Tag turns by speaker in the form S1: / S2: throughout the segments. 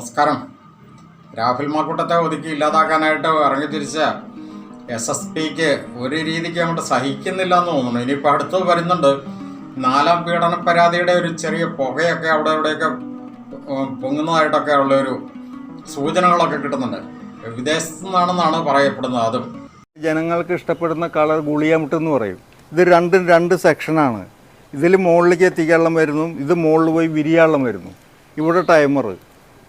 S1: നമസ്കാരം. രാഹുൽ മാക്കൂട്ടത്തെ ഒതുക്കി ഇല്ലാതാക്കാനായിട്ട് ഇറങ്ങി തിരിച്ച എസ് എസ് പിക്ക് ഒരു രീതിക്ക് അങ്ങോട്ട് സഹിക്കുന്നില്ല എന്ന് തോന്നുന്നു. ഇനിയിപ്പോൾ അടുത്ത് വരുന്നുണ്ട്. നാലാം പീഡന പരാതിയുടെ ഒരു ചെറിയ പുകയൊക്കെ അവിടെ ഇവിടെയൊക്കെ പൊങ്ങുന്നതായിട്ടൊക്കെ ഉള്ളൊരു സൂചനകളൊക്കെ കിട്ടുന്നുണ്ട്. വിദേശത്തു നിന്നാണെന്നാണ് പറയപ്പെടുന്നത് അതും.
S2: ജനങ്ങൾക്ക് ഇഷ്ടപ്പെടുന്ന കളർ ഗുളിയമുട്ട് എന്ന് പറയും. ഇത് രണ്ടും രണ്ട് സെക്ഷനാണ്. ഇതിൽ മുകളിലേക്ക് എത്തിക്കാനുള്ള മരുന്നും ഇത് മുകളിൽ പോയി വിരിയാനുള്ള മരുന്നും. ഇവിടെ ടൈമർ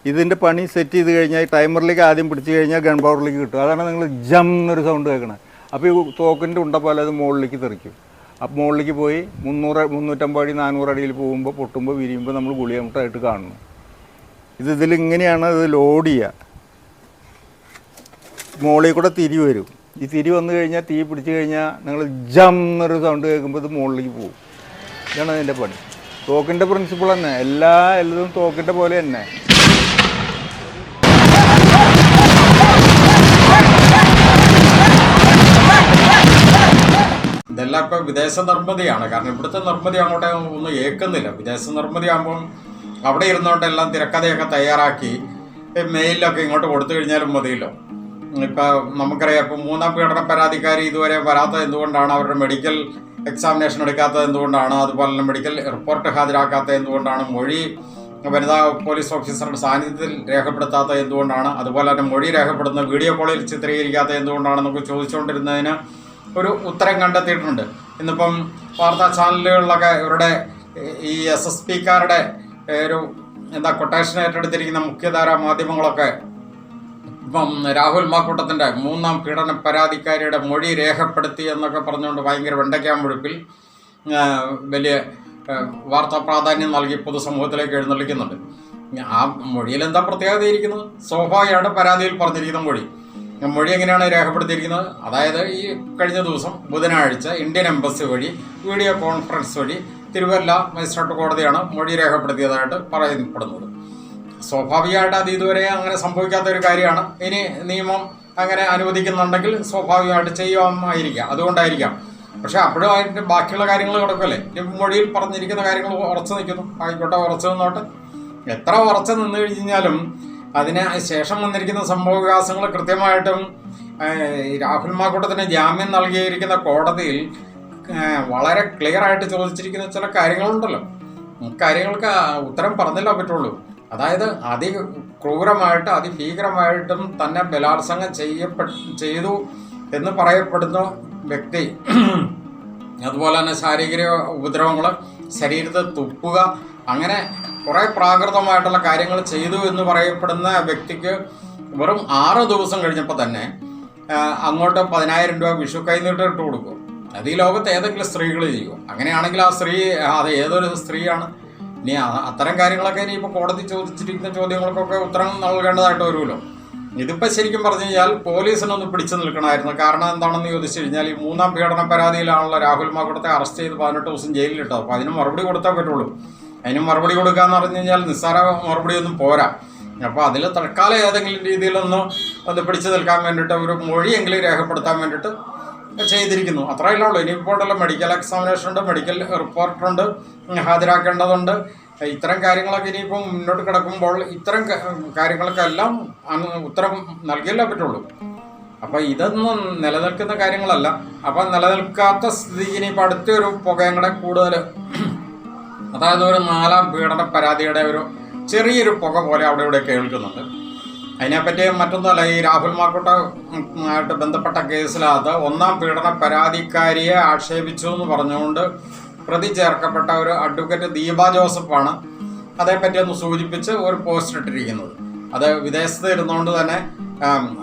S2: ഇതിന്റെ പണി സെറ്റ് ചെയ്ത് കഴിഞ്ഞാൽ ടൈമറിലേക്ക് ആദ്യം പിടിച്ച് കഴിഞ്ഞാൽ ഗൺ പവറിലേക്ക് കിട്ടും. അതാണ് നിങ്ങൾ ജം എന്നൊരു സൗണ്ട് കേൾക്കണത് അപ്പോൾ ഈ തോക്കിന്റെ ഉണ്ട പോലെ അത് മുകളിലേക്ക് തെറിക്കും. അപ്പോൾ മുകളിലേക്ക് പോയി മുന്നൂറ് മുന്നൂറ്റമ്പത് അടി നാനൂറ് അടിയിൽ പോകുമ്പോൾ പൊട്ടുമ്പോൾ വിരിയുമ്പോൾ നമ്മൾ ഗുളിയമുട്ടായിട്ട് കാണുന്നു. ഇത് ഇതിലിങ്ങനെയാണ് ഇത് ലോഡ് ചെയ്യുക മുകളിൽ കൂടെ തിരി വരും. ഈ തിരി വന്നു കഴിഞ്ഞാൽ തീ പിടിച്ചു കഴിഞ്ഞാൽ നിങ്ങൾ ജം എന്നൊരു സൗണ്ട് കേൾക്കുമ്പോൾ ഇത് മുകളിലേക്ക് പോകും. ഇതാണ് അതിന്റെ പണി. തോക്കിന്റെ പ്രിൻസിപ്പിൾ തന്നെ. എല്ലാ എല്ലതും തോക്കിന്റെ പോലെ തന്നെ.
S1: ഇതെല്ലാം ഇപ്പൊ വിദേശ നിർമ്മിതിയാണ്. കാരണം ഇവിടുത്തെ നിർമ്മിതി അങ്ങോട്ട് ഒന്നും ഏക്കുന്നില്ല വിദേശ നിർമ്മിതി ആകുമ്പം അവിടെ ഇരുന്നുകൊണ്ട് എല്ലാം തിരക്കഥയൊക്കെ തയ്യാറാക്കി മെയിലൊക്കെ ഇങ്ങോട്ട് കൊടുത്തു കഴിഞ്ഞാലും മതിയല്ലോ. ഇപ്പൊ നമുക്കറിയാം ഇപ്പൊ മൂന്നാം പീഡന പരാതിക്കാരി ഇതുവരെ വരാത്തത് എന്തുകൊണ്ടാണ്? അവരുടെ മെഡിക്കൽ എക്സാമിനേഷൻ എടുക്കാത്തത് എന്തുകൊണ്ടാണ്? അതുപോലെ തന്നെ മെഡിക്കൽ റിപ്പോർട്ട് ഹാജരാക്കാത്തത് എന്തുകൊണ്ടാണ്? മൊഴി വനിതാ പോലീസ് ഓഫീസറുടെ സാന്നിധ്യത്തിൽ രേഖപ്പെടുത്താത്തത് എന്തുകൊണ്ടാണ്? അതുപോലെ തന്നെ മൊഴി രേഖപ്പെടുന്ന വീഡിയോ കോളിൽ ചിത്രീകരിക്കാത്തത് എന്തുകൊണ്ടാണെന്നൊക്കെ ചോദിച്ചുകൊണ്ടിരുന്നതിന് ഒരു ഉത്തരം കണ്ടെത്തിയിട്ടുണ്ട്. ഇന്നിപ്പം വാർത്താ ചാനലുകളിലൊക്കെ ഇവരുടെ ഈ എസ് എസ് പിക്കാരുടെ ഒരു എന്താ കൊട്ടേഷൻ ഏറ്റെടുത്തിരിക്കുന്ന മുഖ്യധാര മാധ്യമങ്ങളൊക്കെ ഇപ്പം രാഹുൽ മാക്കൂട്ടത്തിന്റെ മൂന്നാം പീഡന പരാതിക്കാരിയുടെ മൊഴി രേഖപ്പെടുത്തി എന്നൊക്കെ പറഞ്ഞുകൊണ്ട് ഭയങ്കര വെണ്ടയ്ക്കാമ്പൊഴുപ്പിൽ ആ, വലിയ വാർത്താ പ്രാധാന്യം നൽകി പൊതുസമൂഹത്തിലേക്ക് എഴുന്നള്ളിക്കുന്നുണ്ട്. ആ മൊഴിയിൽ എന്താ പ്രത്യേകത ഇരിക്കുന്നത്? സ്വാഭാവികമായിട്ട് പരാതിയിൽ പറഞ്ഞിരിക്കുന്ന മൊഴി. മൊഴി എങ്ങനെയാണ് രേഖപ്പെടുത്തിയിരിക്കുന്നത്? അതായത് ഈ കഴിഞ്ഞ ദിവസം ബുധനാഴ്ച ഇന്ത്യൻ എംബസി വഴി വീഡിയോ കോൺഫറൻസ് വഴി തിരുവല്ല മജിസ്ട്രേറ്റ് കോടതിയാണ് മൊഴി രേഖപ്പെടുത്തിയതായിട്ട് പറയപ്പെടുന്നത്. സ്വാഭാവികമായിട്ട് അത് ഇതുവരെ അങ്ങനെ സംഭവിക്കാത്ത ഒരു കാര്യമാണ്. ഇനി നിയമം അങ്ങനെ അനുവദിക്കുന്നുണ്ടെങ്കിൽ സ്വാഭാവികമായിട്ട് ചെയ്യാമായിരിക്കാം അതുകൊണ്ടായിരിക്കാം. പക്ഷെ അപ്പോഴും അതിന്റെ ബാക്കിയുള്ള കാര്യങ്ങൾ കിടക്കുമല്ലേ മൊഴിയിൽ പറഞ്ഞിരിക്കുന്ന കാര്യങ്ങൾ ഉറച്ചു നിൽക്കുന്നു. ആയിക്കോട്ടെ ഉറച്ചു നിന്നോട്ടെ. എത്ര ഉറച്ചു നിന്ന് കഴിഞ്ഞാലും അതിന് ശേഷം വന്നിരിക്കുന്ന സംഭവവികാസങ്ങൾ കൃത്യമായിട്ടും രാഹുൽ മാക്കൂട്ടത്തിന് ജാമ്യം നൽകിയിരിക്കുന്ന കോടതിയിൽ വളരെ ക്ലിയർ ആയിട്ട് ചോദിച്ചിരിക്കുന്ന ചില കാര്യങ്ങളുണ്ടല്ലോ. കാര്യങ്ങൾക്ക് ഉത്തരം പറഞ്ഞില്ല പറ്റുള്ളൂ. അതായത് അതി ക്രൂരമായിട്ട് അതിഭീകരമായിട്ടും തന്നെ ബലാത്സംഗം ചെയ്യപ്പെട്ട ചെയ്തു എന്ന് പറയപ്പെടുന്ന വ്യക്തി. അതുപോലെ തന്നെ ശാരീരിക ഉപദ്രവങ്ങൾ ശരീരത്തെ തുപ്പുക അങ്ങനെ കുറേ പ്രാകൃതമായിട്ടുള്ള കാര്യങ്ങൾ ചെയ്തു എന്ന് പറയപ്പെടുന്ന വ്യക്തിക്ക് വെറും ആറ് ദിവസം കഴിഞ്ഞപ്പോൾ തന്നെ അങ്ങോട്ട് പതിനായിരം രൂപ വിഷു കൈനീട്ടം ഇട്ട് കൊടുക്കും. അത് ഈ ലോകത്ത് ഏതെങ്കിലും സ്ത്രീകൾ ചെയ്യും. അങ്ങനെയാണെങ്കിൽ ആ സ്ത്രീ അത് ഏതൊരു സ്ത്രീയാണ്? ഇനി അത്തരം കാര്യങ്ങളൊക്കെ ഇനി ഇപ്പോൾ കോടതി ചോദിച്ചിരിക്കുന്ന ചോദ്യങ്ങൾക്കൊക്കെ ഉത്തരം നൽകേണ്ടതായിട്ട് വരുമല്ലോ. ഇതിപ്പോൾ ശരിക്കും പറഞ്ഞു കഴിഞ്ഞാൽ പോലീസിനൊന്ന് പിടിച്ചു നിൽക്കണമായിരുന്നു. കാരണം എന്താണെന്ന് ചോദിച്ചു കഴിഞ്ഞാൽ ഈ മൂന്നാം പീഡന പരാതിയിലാണല്ലോ രാഹുൽ മാക്കുടത്തെ അറസ്റ്റ് ചെയ്ത് പതിനെട്ട് ദിവസം ജയിലിലിട്ടത്. അപ്പോൾ അതിന് മറുപടി കൊടുത്തേ പറ്റുള്ളൂ. അതിന് മറുപടി കൊടുക്കാന്ന് പറഞ്ഞു കഴിഞ്ഞാൽ നിസ്സാര മറുപടി ഒന്നും പോരാ. അപ്പോൾ അതിൽ തൽക്കാലം ഏതെങ്കിലും രീതിയിലൊന്ന് അത് പിടിച്ചു നിൽക്കാൻ വേണ്ടിയിട്ട് ഒരു മൊഴിയെങ്കിലും രേഖപ്പെടുത്താൻ വേണ്ടിയിട്ട് ചെയ്തിരിക്കുന്നു. അത്രയല്ലേ ഉള്ളൂ. ഇനിയിപ്പോൾ ഉണ്ടല്ലോ മെഡിക്കൽ എക്സാമിനേഷൻ ഉണ്ട് മെഡിക്കൽ റിപ്പോർട്ടുണ്ട് ഹാജരാക്കേണ്ടതുണ്ട്. ഇത്തരം കാര്യങ്ങളൊക്കെ ഇനിയിപ്പം മുന്നോട്ട് കിടക്കുമ്പോൾ ഇത്തരം കാര്യങ്ങളൊക്കെ എല്ലാം ഉത്തരം നൽകിയല്ലേ പറ്റുള്ളൂ. അപ്പോൾ ഇതൊന്നും നിലനിൽക്കുന്ന കാര്യങ്ങളല്ല. അപ്പം നിലനിൽക്കാത്ത സ്ഥിതിക്ക് ഇനിയിപ്പോൾ അടുത്തൊരു പുകയും കൂടെ കൂടുതൽ അതായത് ഒരു നാലാം പീഡന പരാതിയുടെ ഒരു ചെറിയൊരു പുക പോലെ അവിടെ ഇവിടെ കേൾക്കുന്നുണ്ട്. അതിനെപ്പറ്റി മറ്റൊന്നുമല്ല ഈ രാഹുൽ മാക്കോട്ട ആയിട്ട് ബന്ധപ്പെട്ട കേസിലകത്ത് ഒന്നാം പീഡന പരാതിക്കാരിയെ ആക്ഷേപിച്ചു എന്ന് പറഞ്ഞുകൊണ്ട് പ്രതി ചേർക്കപ്പെട്ട ഒരു അഡ്വക്കേറ്റ് ദീപ ജോസഫാണ് അതേപ്പറ്റി ഒന്ന് സൂചിപ്പിച്ച് ഒരു പോസ്റ്റ് ഇട്ടിരിക്കുന്നത്. അത് വിദേശത്ത് ഇരുന്നുകൊണ്ട് തന്നെ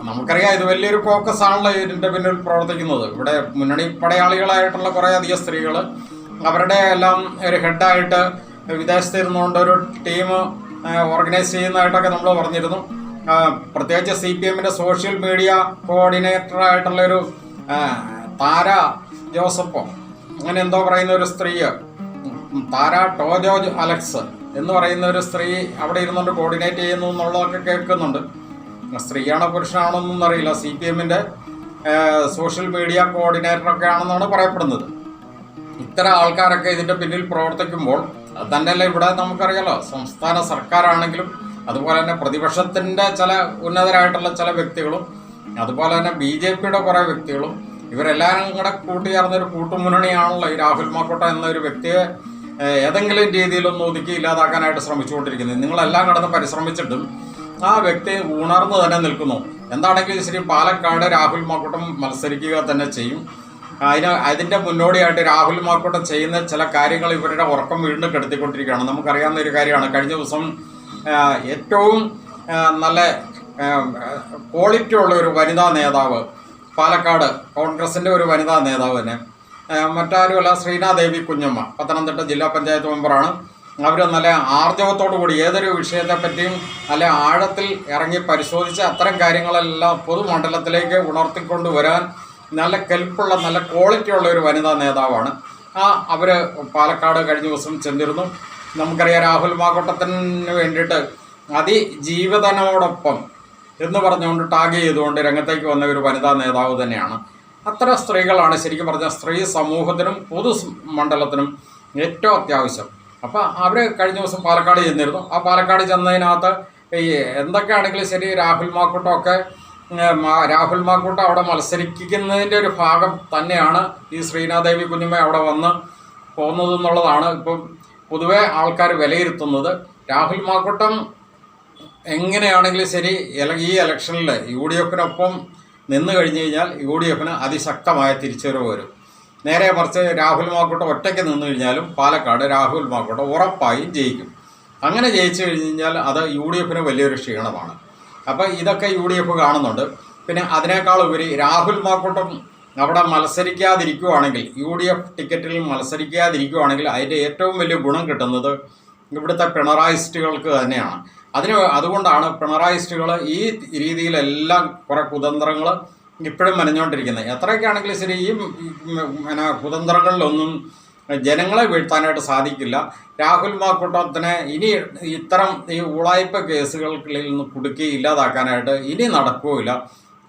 S1: നമുക്കറിയാം ഇത് വലിയൊരു ഫോക്കസ് ആണല്ലോ ഇതിന്റെ പിന്നിൽ പ്രവർത്തിക്കുന്നത്. ഇവിടെ മുന്നണി പടയാളികളായിട്ടുള്ള കുറേ അധികം സ്ത്രീകൾ അവരുടെ എല്ലാം ഒരു ഹെഡായിട്ട് വിദേശത്ത് ഇരുന്നുകൊണ്ട് ഒരു ടീം ഓർഗനൈസ് ചെയ്യുന്നതായിട്ടൊക്കെ നമ്മൾ പറഞ്ഞിരുന്നു. പ്രത്യേകിച്ച് സി പി എമ്മിന്റെ സോഷ്യൽ മീഡിയ കോർഡിനേറ്ററായിട്ടുള്ളൊരു താര ജോസഫോ അങ്ങനെ എന്തോ പറയുന്ന ഒരു സ്ത്രീ താര ടോജോ അലക്സ് എന്ന് പറയുന്ന ഒരു സ്ത്രീ അവിടെ ഇരുന്നുകൊണ്ട് കോർഡിനേറ്റ് ചെയ്യുന്നു എന്നുള്ളതൊക്കെ കേൾക്കുന്നുണ്ട്. സ്ത്രീയാണോ പുരുഷനാണോ എന്നൊന്നും അറിയില്ല. സി പി എമ്മിന്റെ സോഷ്യൽ മീഡിയ കോർഡിനേറ്ററൊക്കെ ആണെന്നാണ് പറയപ്പെടുന്നത്. ഇത്തരം ആൾക്കാരൊക്കെ ഇതിന്റെ പിന്നിൽ പ്രവർത്തിക്കുമ്പോൾ തന്നെയല്ല ഇവിടെ നമുക്കറിയാലോ സംസ്ഥാന സർക്കാരാണെങ്കിലും അതുപോലെ തന്നെ പ്രതിപക്ഷത്തിന്റെ ചില ഉന്നതരായിട്ടുള്ള ചില വ്യക്തികളും അതുപോലെ തന്നെ ബി ജെ പിയുടെ കുറേ വ്യക്തികളും ഇവരെല്ലാവരും കൂടെ കൂട്ടിച്ചേർന്ന ഒരു കൂട്ടുമുന്നണിയാണല്ലോ ഈ രാഹുൽ മാക്കോട്ട എന്ന ഒരു വ്യക്തിയെ ഏതെങ്കിലും രീതിയിലൊന്നും ഒതുക്കി ഇല്ലാതാക്കാനായിട്ട് ശ്രമിച്ചുകൊണ്ടിരിക്കുന്നത്. നിങ്ങളെല്ലാം കടന്ന് പരിശ്രമിച്ചിട്ടും ആ വ്യക്തി ഉണർന്നു തന്നെ നിൽക്കുന്നു. എന്താണെങ്കിലും ശരി പാലക്കാട് രാഹുൽ മാക്കൂട്ടം മത്സരിക്കുക തന്നെ ചെയ്യും. അതിന് അതിന്റെ മുന്നോടിയായിട്ട് രാഹുൽ മാർക്കോട്ടം ചെയ്യുന്ന ചില കാര്യങ്ങൾ ഇവരുടെ ഉറക്കം വീണ്ടും കെടുത്തിക്കൊണ്ടിരിക്കുകയാണ്. നമുക്കറിയാവുന്ന ഒരു കാര്യമാണ്. കഴിഞ്ഞ ദിവസം ഏറ്റവും നല്ല ക്വാളിറ്റി ഉള്ള ഒരു വനിതാ നേതാവ് പാലക്കാട് കോൺഗ്രസിന്റെ ഒരു വനിതാ നേതാവ് തന്നെ. മറ്റാരുമല്ല ശ്രീനാദേവി കുഞ്ഞമ്മ പത്തനംതിട്ട ജില്ലാ പഞ്ചായത്ത് മെമ്പറാണ്. അവർ നല്ല ആർജവത്തോടു കൂടി ഏതൊരു വിഷയത്തെ പറ്റിയും നല്ല ആഴത്തിൽ ഇറങ്ങി പരിശോധിച്ച് അത്തരം കാര്യങ്ങളെല്ലാം പൊതുമണ്ഡലത്തിലേക്ക് ഉണർത്തിക്കൊണ്ട് വരാൻ നല്ല കെൽപ്പുള്ള നല്ല ക്വാളിറ്റി ഉള്ള ഒരു വനിതാ നേതാവാണ്. ആ അവർ പാലക്കാട് കഴിഞ്ഞ ദിവസം ചെന്നിരുന്നു. നമുക്കറിയാം രാഹുൽ മാക്കോട്ടത്തിന് വേണ്ടിയിട്ട് അതിജീവിതനോടൊപ്പം എന്ന് പറഞ്ഞുകൊണ്ട് ടാഗ് ചെയ്തുകൊണ്ട് രംഗത്തേക്ക് വന്ന ഒരു വനിതാ നേതാവ് തന്നെയാണ്. അത്തരം സ്ത്രീകളാണ് ശരിക്കും പറഞ്ഞാൽ സ്ത്രീ സമൂഹത്തിനും പൊതു മണ്ഡലത്തിനും ഏറ്റവും അത്യാവശ്യം. അപ്പോൾ അവർ കഴിഞ്ഞ ദിവസം പാലക്കാട് ചെന്നിരുന്നു. ആ പാലക്കാട് ചെന്നതിനകത്ത് ഈ എന്തൊക്കെയാണെങ്കിലും ശരി രാഹുൽ മാക്കൂട്ടമൊക്കെ രാഹുൽ മാക്കൂട്ട അവിടെ മത്സരിക്കുന്നതിന്റെ ഒരു ഭാഗം തന്നെയാണ് ഈ ശ്രീനാദേവി കുഞ്ഞുമ്മ അവിടെ വന്ന് പോകുന്നത് എന്നുള്ളതാണ് ഇപ്പം പൊതുവെ ആൾക്കാർ വിലയിരുത്തുന്നത്. രാഹുൽ മാക്കൂട്ടം എങ്ങനെയാണെങ്കിലും ശരി ഈ ഇലക്ഷനിൽ യു ഡി എഫിനൊപ്പം നിന്ന് കഴിഞ്ഞു കഴിഞ്ഞാൽ യു ഡി എഫിന് അതിശക്തമായ തിരിച്ചുവരവ് വരും. നേരെ മറിച്ച് രാഹുൽ മാക്കൂട്ടം ഒറ്റയ്ക്ക് നിന്ന് കഴിഞ്ഞാലും പാലക്കാട് രാഹുൽ മാക്കൂട്ടം ഉറപ്പായും ജയിക്കും. അങ്ങനെ ജയിച്ചു കഴിഞ്ഞ് കഴിഞ്ഞാൽ അത് യു ഡി എഫിന് വലിയൊരു ക്ഷീണമാണ്. അപ്പോൾ ഇതൊക്കെ യു ഡി എഫ് കാണുന്നുണ്ട്. പിന്നെ അതിനേക്കാൾ ഉപരി രാഹുൽ മാക്കൂട്ടം അവിടെ മത്സരിക്കാതിരിക്കുവാണെങ്കിൽ യു ഡി എഫ് ടിക്കറ്റിൽ മത്സരിക്കാതിരിക്കുവാണെങ്കിൽ അതിന്റെ ഏറ്റവും വലിയ ഗുണം കിട്ടുന്നത് ഇവിടുത്തെ പിണറായിസ്റ്റുകൾക്ക് തന്നെയാണ്. അതിന് അതുകൊണ്ടാണ് പിണറായിസ്റ്റുകൾ ഈ രീതിയിലെല്ലാം കുറേ കുതന്ത്രങ്ങൾ ഇപ്പോഴും മെനഞ്ഞുകൊണ്ടിരിക്കുന്നത് എത്രയൊക്കെയാണെങ്കിലും ശരി ഈ പിന്നെ കുതന്ത്രങ്ങളിലൊന്നും ജനങ്ങളെ വീഴ്ത്താനായിട്ട് സാധിക്കില്ല. രാഹുൽ മാക്കൂട്ടത്തിന് ഇനി ഇത്തരം ഈ ഉളായ്പ കേസുകളിൽ നിന്ന് കുടുക്കി ഇല്ലാതാക്കാനായിട്ട് ഇനി നടക്കുകയില്ല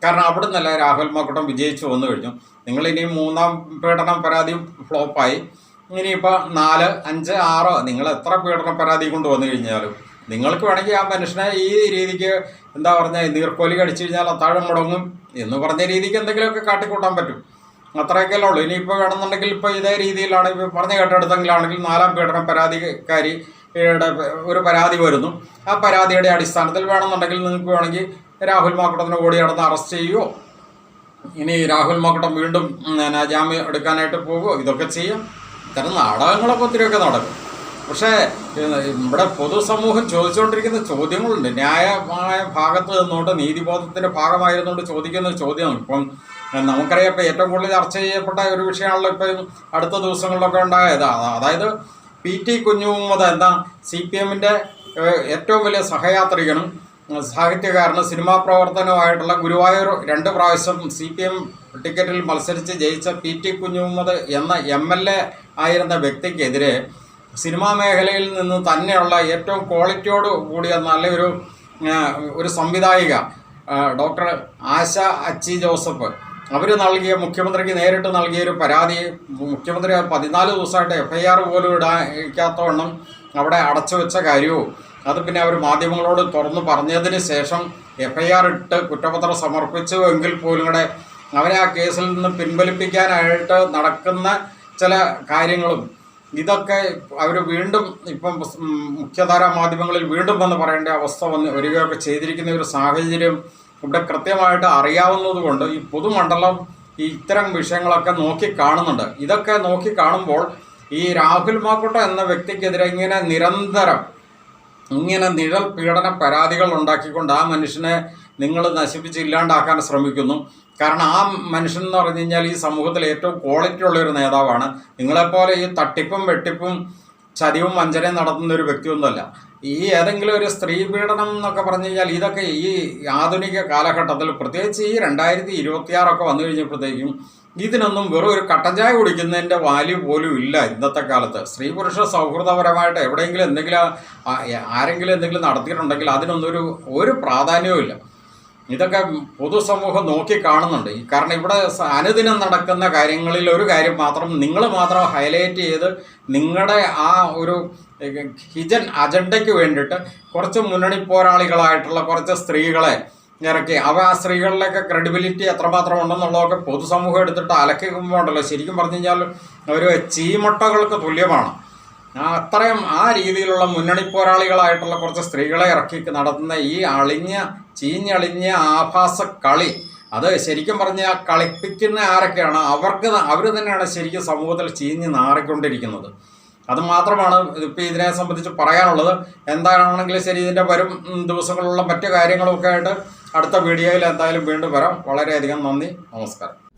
S1: കാരണം അവിടെ നിന്നല്ല രാഹുൽ മാക്കൂട്ടം വിജയിച്ചു വന്നു കഴിഞ്ഞു. ഇനി മൂന്നാം പീഡനം പരാതി ഫ്ലോപ്പായി. ഇനിയിപ്പോൾ നാല് അഞ്ച് ആറോ നിങ്ങൾ എത്ര പീഡന പരാതി കൊണ്ട് വന്നു കഴിഞ്ഞാലും നിങ്ങൾക്ക് വേണമെങ്കിൽ ആ മനുഷ്യനെ ഈ രീതിക്ക് എന്താ പറഞ്ഞാൽ നീർക്കോലി കടിച്ചു കഴിഞ്ഞാൽ അത്താഴം മുടങ്ങും എന്ന് പറഞ്ഞ രീതിക്ക് എന്തെങ്കിലുമൊക്കെ കാട്ടിക്കൂട്ടാൻ പറ്റും. അത്രയൊക്കെയല്ലേ ഉള്ളൂ. ഇനിയിപ്പോൾ വേണമെന്നുണ്ടെങ്കിൽ ഇപ്പോൾ ഇതേ രീതിയിലാണ് ഇപ്പോൾ പറഞ്ഞ കേട്ടെടുത്തെങ്കിലാണെങ്കിൽ നാലാം പീഡന പരാതിക്കാരി ഒരു പരാതി വരുന്നു. ആ പരാതിയുടെ അടിസ്ഥാനത്തിൽ വേണമെന്നുണ്ടെങ്കിൽ നിങ്ങൾക്ക് വേണമെങ്കിൽ രാഹുൽ മാക്കുട്ടത്തിന് ഓടി നടന്ന് അറസ്റ്റ് ചെയ്യുമോ ഇനി രാഹുൽ മാക്കുട്ടം വീണ്ടും ജാമ്യം എടുക്കാനായിട്ട് പോകുമോ ഇതൊക്കെ ചെയ്യാം. ഇത്തരം നാടകങ്ങളൊക്കെ ഒത്തിരിയൊക്കെ നടക്കും. പക്ഷേ ഇവിടെ പൊതുസമൂഹം ചോദിച്ചുകൊണ്ടിരിക്കുന്ന ചോദ്യങ്ങളുണ്ട്. ന്യായമായ ഭാഗത്ത് നിന്നുകൊണ്ട് നീതിബോധത്തിന്റെ ഭാഗമായിരുന്നുകൊണ്ട് ചോദിക്കുന്ന ചോദ്യം ഇപ്പം നമുക്കറിയാം ഇപ്പം ഏറ്റവും കൂടുതൽ ചർച്ച ചെയ്യപ്പെട്ട ഒരു വിഷയമാണല്ലോ ഇപ്പം അടുത്ത ദിവസങ്ങളിലൊക്കെ ഉണ്ടായത് അതായത് പി ടി കുഞ്ഞുമുഹമ്മദ് എന്ന സി പി എമ്മിന്റെ ഏറ്റവും വലിയ സഹയാത്രികനും സാഹിത്യകാരനും സിനിമാ പ്രവർത്തനവുമായിട്ടുള്ള ഗുരുവായൂർ രണ്ട് പ്രാവശ്യം സി പി എം ടിക്കറ്റിൽ മത്സരിച്ച് ജയിച്ച പി ടി കുഞ്ഞുമുഹമ്മദ് എന്ന എം എൽ എ ആയിരുന്ന വ്യക്തിക്കെതിരെ സിനിമാ മേഖലയിൽ നിന്ന് തന്നെയുള്ള ഏറ്റവും ക്വാളിറ്റിയോട് കൂടിയ നല്ലൊരു ഒരു സംവിധായിക ഡോക്ടർ ആശ അച്ചി ജോസഫ്. അവർ നൽകിയ മുഖ്യമന്ത്രിക്ക് നേരിട്ട് നൽകിയ ഒരു പരാതി മുഖ്യമന്ത്രി പതിനാല് ദിവസമായിട്ട് എഫ് ഐ ആർ പോലും ഇടാക്കാത്തവണ്ണം അവിടെ അടച്ചു വെച്ച കാര്യവും. അത് പിന്നെ അവർ മാധ്യമങ്ങളോട് തുറന്നു പറഞ്ഞതിന് ശേഷം എഫ് ഐ ആർ ഇട്ട് കുറ്റപത്രം സമർപ്പിച്ചു എങ്കിൽ പോലും കൂടെ അവരെ ആ കേസിൽ നിന്ന് പിൻവലിപ്പിക്കാനായിട്ട് നടക്കുന്ന ചില കാര്യങ്ങളും ഇതൊക്കെ അവർ വീണ്ടും ഇപ്പം മുഖ്യധാര മാധ്യമങ്ങളിൽ വീണ്ടും വന്ന് പറയേണ്ട അവസ്ഥ വന്ന് വരികയൊക്കെ ചെയ്തിരിക്കുന്ന ഒരു സാഹചര്യം ഇവിടെ കൃത്യമായിട്ട് അറിയാവുന്നതുകൊണ്ട് ഈ പൊതുമണ്ഡലം ഈ ഇത്തരം വിഷയങ്ങളൊക്കെ നോക്കി കാണുന്നുണ്ട്. ഇതൊക്കെ നോക്കി കാണുമ്പോൾ ഈ രാഹുൽ മാക്കോട്ട എന്ന വ്യക്തിക്കെതിരെ ഇങ്ങനെ നിരന്തരം ഇങ്ങനെ നിഴൽ പീഡന പരാതികൾ ഉണ്ടാക്കിക്കൊണ്ട് ആ മനുഷ്യനെ നിങ്ങൾ നശിപ്പിച്ച് ഇല്ലാണ്ടാക്കാൻ ശ്രമിക്കുന്നു. കാരണം ആ മനുഷ്യൻ എന്ന് പറഞ്ഞു കഴിഞ്ഞാൽ ഈ സമൂഹത്തിൽ ഏറ്റവും ക്വാളിറ്റി ഉള്ള ഒരു നേതാവാണ്. നിങ്ങളെപ്പോലെ ഈ തട്ടിപ്പും വെട്ടിപ്പും ചതിവും വഞ്ചനയും നടത്തുന്ന ഒരു വ്യക്തിയൊന്നുമല്ല. ഈ ഏതെങ്കിലും ഒരു സ്ത്രീ പീഡനം എന്നൊക്കെ പറഞ്ഞു കഴിഞ്ഞാൽ ഇതൊക്കെ ഈ ആധുനിക കാലഘട്ടത്തിൽ പ്രത്യേകിച്ച് ഈ രണ്ടായിരത്തി ഇരുപത്തിയാറൊക്കെ വന്നു കഴിഞ്ഞപ്പോഴത്തേക്കും ഇതിനൊന്നും വെറും ഒരു കട്ടഞ്ചായ കുടിക്കുന്നതിന്റെ വാല്യൂ പോലും ഇല്ല ഇന്നത്തെ കാലത്ത്. സ്ത്രീ പുരുഷ സൗഹൃദപരമായിട്ട് എവിടെയെങ്കിലും എന്തെങ്കിലും ആരെങ്കിലും എന്തെങ്കിലും നടത്തിയിട്ടുണ്ടെങ്കിൽ അതിനൊന്നും ഒരു ഒരു പ്രാധാന്യവും ഇല്ല ഇതൊക്കെ പൊതുസമൂഹം നോക്കി കാണുന്നുണ്ട്. കാരണം ഇവിടെ അനുദിനം നടക്കുന്ന കാര്യങ്ങളിൽ ഒരു കാര്യം മാത്രം നിങ്ങൾ മാത്രം ഹൈലൈറ്റ് ചെയ്ത് നിങ്ങളുടെ ആ ഒരു ഹിജൻ അജണ്ടയ്ക്ക് വേണ്ടിയിട്ട് കുറച്ച് മുന്നണി പോരാളികളായിട്ടുള്ള കുറച്ച് സ്ത്രീകളെ ഇറക്കി. അവ ആ സ്ത്രീകളിലൊക്കെ ക്രെഡിബിലിറ്റി എത്രമാത്രം ഉണ്ടെന്നുള്ളതൊക്കെ പൊതുസമൂഹം എടുത്തിട്ട് അലക്കുമ്പോണ്ടല്ലോ ശരിക്കും പറഞ്ഞു കഴിഞ്ഞാൽ ഒരു ചീമൊട്ടകൾക്ക് തുല്യമാണ്. അത്രയും ആ രീതിയിലുള്ള മുന്നണി പോരാളികളായിട്ടുള്ള കുറച്ച് സ്ത്രീകളെ ഇറക്കി നടത്തുന്ന ഈ അളിഞ്ഞ ചീഞ്ഞളിഞ്ഞ ആഭാസ കളി. അത് ശരിക്കും പറഞ്ഞാൽ കളിപ്പിക്കുന്ന ആരൊക്കെയാണ് അവർക്ക് അവർ തന്നെയാണ് ശരിക്കും സമൂഹത്തിൽ ചീഞ്ഞ് നാറിക്കൊണ്ടിരിക്കുന്നത്. അത് മാത്രമാണ് ഇപ്പോൾ ഇതിനെ സംബന്ധിച്ച് പറയാനുള്ളത്. എന്താണെങ്കിലും ശരി ഇതിന്റെ വരും ദിവസങ്ങളിലുള്ള മറ്റു കാര്യങ്ങളൊക്കെ ആയിട്ട് അടുത്ത വീഡിയോയിൽ എന്തായാലും വീണ്ടും വരാം. വളരെയധികം നന്ദി. നമസ്കാരം.